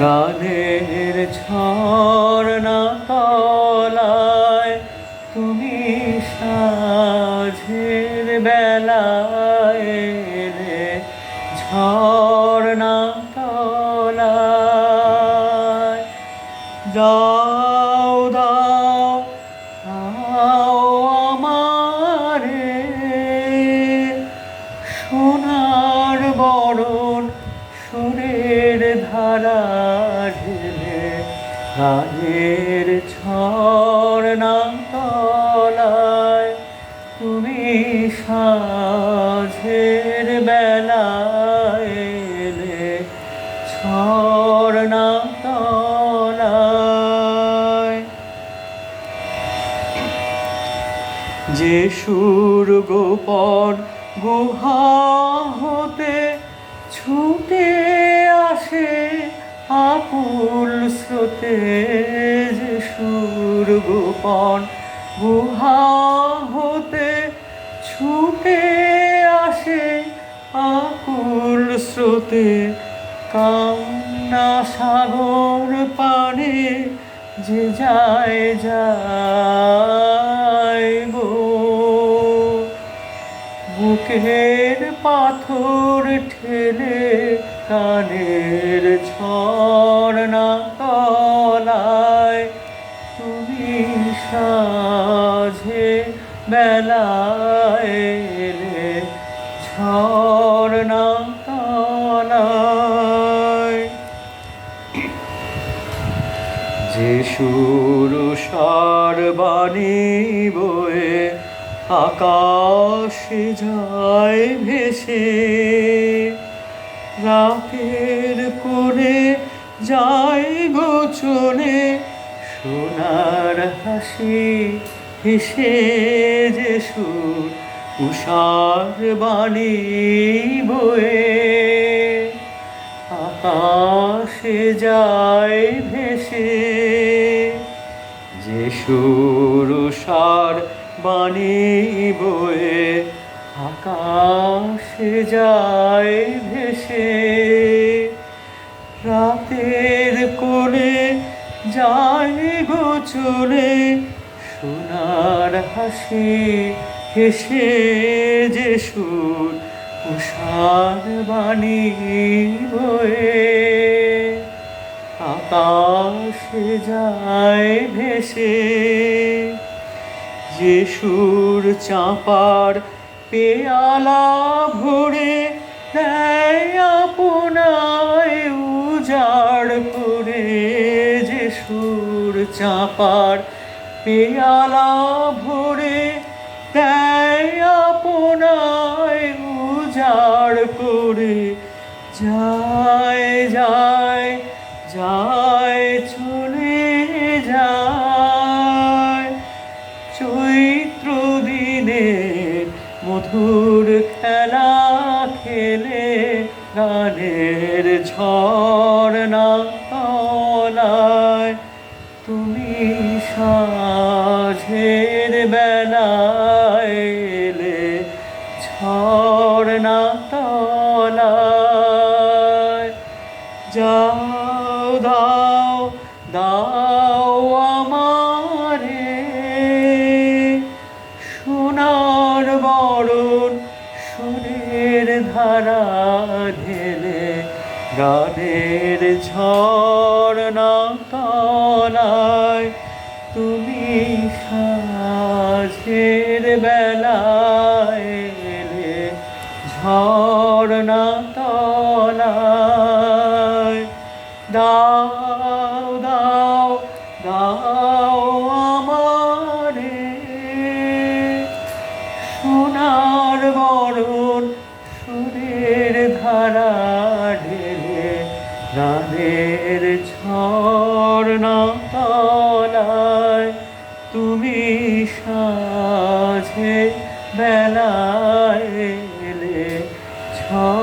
গানের ঝর্ণা তলায় তুমি সাঝের বেলায় এলে ঝর্ণা তলায়। যাও দাও গানের ঝর্ণা তলায় তুমি সাঝের বেলায় এলে তলায়। যে সুর গোপন গুহা হতে ছুটে আসে আকুল স্রোতে যে সুর গোপন, গুহা হতে ছুটে আসে আকুল স্রোতে। কান্না সাগর পানে যে যায় যায় গো। বুকের পাথর ঠেলে কানের ঝর্ণা তলায় তুমি সাঝে বেলায় ঝর্ণা তলায়। যে সুর সার বাণী বয়ে আকাশে যায় ভেসে রাতের কোণে যায় গোচনে সোনার হাসি হেসে যে সুর উষার বাণী বয়ে। আকাশে যায় ভেসে যে সুর উষার বাণী বয়ে। যায় গোচলে সোনার হাসি হেসে যে সুর উষার বাণী বয়ে। আকাশে যায় ভেসে, যে সুর চাপার পেয়ালা ভরে দেয় আপনায় চাপার পেয়ালা ভরে দেয় আপনায় উজাড় করে। যায় যায় যায়, চলে যায়। চৈত্র দিনে মধুর খেলা খেলে গানের ঝর্ণা সাঝের বেলায় এলে ঝর্ণা তলায়। যাও, দাও দাও আমারে। সোনার বরণ সুরের ধারা ঢেলে, গানের ঝর্ণা ঝর্ণা তলায় দাও দাও দাও আমারে। সোনার বরণ সুরের ধারা ঢেলে গানের ঝর্ণা তলায় তুমি সাঝে বেলা Oh.